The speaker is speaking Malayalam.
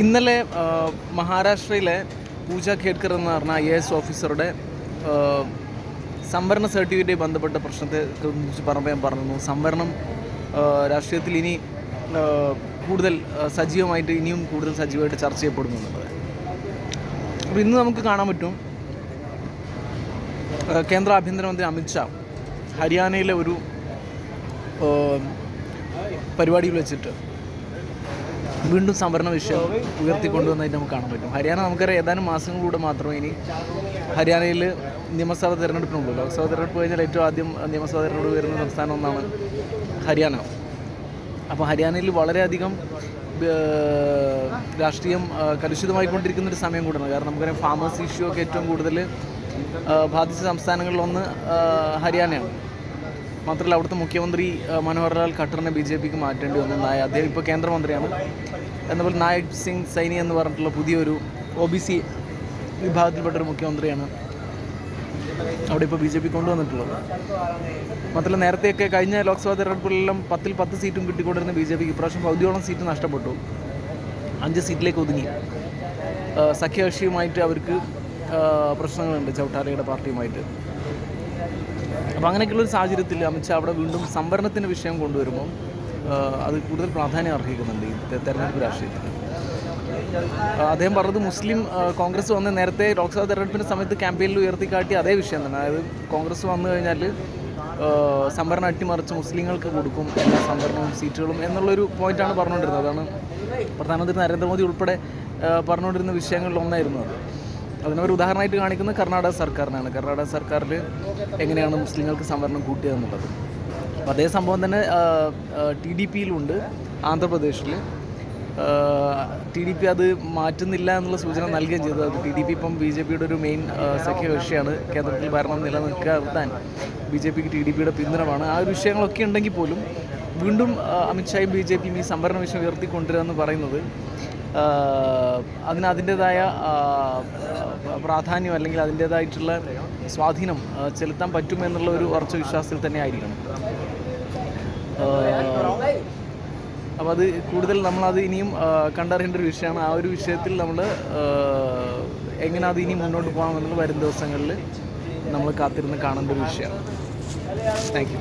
ഇന്നലെ മഹാരാഷ്ട്രയിലെ പൂജ ഖേഡ്കർ എന്ന് പറഞ്ഞ ഐ എസ് ഓഫീസറുടെ സംവരണ സർട്ടിഫിക്കറ്റ് ബന്ധപ്പെട്ട പ്രശ്നത്തെ കുറിച്ച് പറഞ്ഞപ്പോൾ ഞാൻ പറഞ്ഞു സംവരണം രാഷ്ട്രീയത്തിൽ ഇനി കൂടുതൽ സജീവമായിട്ട് ഇനിയും കൂടുതൽ സജീവമായിട്ട് ചർച്ച ചെയ്യപ്പെടുന്നുണ്ട്. അപ്പോൾ ഇന്ന് നമുക്ക് കാണാൻ പറ്റും കേന്ദ്ര ആഭ്യന്തരമന്ത്രി അമിത്ഷാ ഹരിയാനയിലെ ഒരു പരിപാടിയിൽ വെച്ചിട്ട്. വീണ്ടും സംവരണ വിഷയം ഉയർത്തിക്കൊണ്ടുവന്നതായിട്ട് നമുക്ക് കാണാൻ പറ്റും. ഹരിയാന നമുക്കറിയാം ഏതാനും മാസങ്ങളിലൂടെ മാത്രമേ ഇനി ഹരിയാനയിൽ നിയമസഭാ തെരഞ്ഞെടുപ്പിനുള്ളൂ. ലോക്സഭാ തിരഞ്ഞെടുപ്പ് കഴിഞ്ഞാൽ ഏറ്റവും ആദ്യം നിയമസഭാ തിരഞ്ഞെടുപ്പ് വരുന്ന സംസ്ഥാനം ഒന്നാണ് ഹരിയാന. അപ്പോൾ ഹരിയാനയിൽ വളരെയധികം രാഷ്ട്രീയം കലുഷിതമായിക്കൊണ്ടിരിക്കുന്ന ഒരു സമയം കൂടെയാണ്. കാരണം നമുക്കറിയാം ഫാമേഴ്സ് ഇഷ്യൂ ഒക്കെ ഏറ്റവും കൂടുതൽ ബാധിച്ച സംസ്ഥാനങ്ങളിലൊന്ന് ഹരിയാനയാണ്. മാത്രമല്ല അവിടുത്തെ മുഖ്യമന്ത്രി മനോഹർലാൽ മനോഹർ ലാൽ ഖട്ടറിനെ ബി ജെ പിക്ക് മാറ്റേണ്ടി വന്നതായ അദ്ദേഹം ഇപ്പോൾ കേന്ദ്രമന്ത്രിയാണ്. എന്നപോലെ നായക് സിംഗ് സൈനി എന്ന് പറഞ്ഞിട്ടുള്ള പുതിയൊരു ഒ ബി സി വിഭാഗത്തിൽപ്പെട്ടൊരു മുഖ്യമന്ത്രിയാണ് അവിടെ ഇപ്പോൾ ബി ജെ പി കൊണ്ടുവന്നിട്ടുള്ളത്. മാത്രമല്ല നേരത്തെയൊക്കെ കഴിഞ്ഞ ലോക്സഭാ തെരഞ്ഞെടുപ്പിലെല്ലാം പത്തിൽ പത്ത് സീറ്റും കിട്ടിക്കൊണ്ടിരുന്ന ബി ജെ പിക്ക് ഇപ്രാവശ്യം പകുതിയോളം സീറ്റ് നഷ്ടപ്പെട്ടു. അഞ്ച് സീറ്റിലേക്ക് ഒതുങ്ങി. സഖ്യകക്ഷിയുമായിട്ട് അവർക്ക് പ്രശ്നങ്ങളുണ്ട് ചൗട്ടാലയുടെ പാർട്ടിയുമായിട്ട്. അപ്പോൾ അങ്ങനെയൊക്കെയുള്ള ഒരു സാഹചര്യത്തിൽ അമിത്ഷാ അവിടെ വീണ്ടും സംവരണത്തിന്റെ വിഷയം കൊണ്ടുവരുമ്പോൾ അത് കൂടുതൽ പ്രാധാന്യം അർഹിക്കുന്നുണ്ട് ഈ തെരഞ്ഞെടുപ്പ് രാഷ്ട്രീയത്തിൽ അദ്ദേഹം പറഞ്ഞത് മുസ്ലിം കോൺഗ്രസ് വന്ന് നേരത്തെ ലോക്സഭാ തെരഞ്ഞെടുപ്പിന്റെ സമയത്ത് ക്യാമ്പയിനിൽ ഉയർത്തിക്കാട്ടിയ അതേ വിഷയം തന്നെ. അതായത് കോൺഗ്രസ് വന്നു കഴിഞ്ഞാൽ സംവരണം അട്ടിമറിച്ച് മുസ്ലിങ്ങൾക്ക് കൊടുക്കും എല്ലാ സംവരണവും സീറ്റുകളും എന്നുള്ളൊരു പോയിന്റാണ് പറഞ്ഞുകൊണ്ടിരുന്നത്. അതാണ് പ്രധാനമന്ത്രി നരേന്ദ്രമോദി ഉൾപ്പെടെ പറഞ്ഞുകൊണ്ടിരുന്ന വിഷയങ്ങളിൽ ഒന്നായിരുന്നു അത് അതിനൊരു ഉദാഹരണമായിട്ട് കാണിക്കുന്നത് കർണാടക സർക്കാരിനാണ്. കർണാടക സർക്കാരിൽ എങ്ങനെയാണ് മുസ്ലിങ്ങൾക്ക് സംവരണം കൂട്ടിയതെന്നുള്ളത്. അപ്പോൾ അതേ സംഭവം തന്നെ ടി ഡി പിയിലുണ്ട് ആന്ധ്രാപ്രദേശിൽ ടി ഡി പി അത് മാറ്റുന്നില്ല എന്നുള്ള സൂചന നൽകുകയും ചെയ്തു. അത് ടി ഡി പി ഇപ്പം ബി ജെ പിയുടെ ഒരു മെയിൻ സഖ്യകക്ഷിയാണ്. കേന്ദ്രത്തിൽ ഭരണം നിലനിൽക്കാൻ ബി ജെ പിക്ക് ടി ഡി പിയുടെ പിന്തുണമാണ്. ആ ഒരു വിഷയങ്ങളൊക്കെ ഉണ്ടെങ്കിൽ പോലും വീണ്ടും അമിത്ഷായും ബി ജെ പിയും ഈ സംവരണ വിഷയം ഉയർത്തിക്കൊണ്ടുവരിക എന്ന് പറയുന്നത് അതിന് അതിന്റെതായ പ്രാധാന്യം അല്ലെങ്കിൽ അതിന്റേതായിട്ടുള്ള സ്വാധീനം ചെലുത്താൻ പറ്റുമെന്നുള്ള ഒരു ഉറച്ച വിശ്വാസത്തിൽ തന്നെ ആയിരിക്കണം. അപ്പോൾ അത് കൂടുതൽ നമ്മളത് ഇനിയും കണ്ടറിയേണ്ട ഒരു വിഷയമാണ്. ആ ഒരു വിഷയത്തിൽ നമ്മൾ എങ്ങനെ അത് ഇനി മുന്നോട്ട് പോകാമെന്നുള്ള വരും ദിവസങ്ങളിൽ നമ്മൾ കാത്തിരുന്ന് കാണേണ്ട ഒരു വിഷയമാണ്. Thank you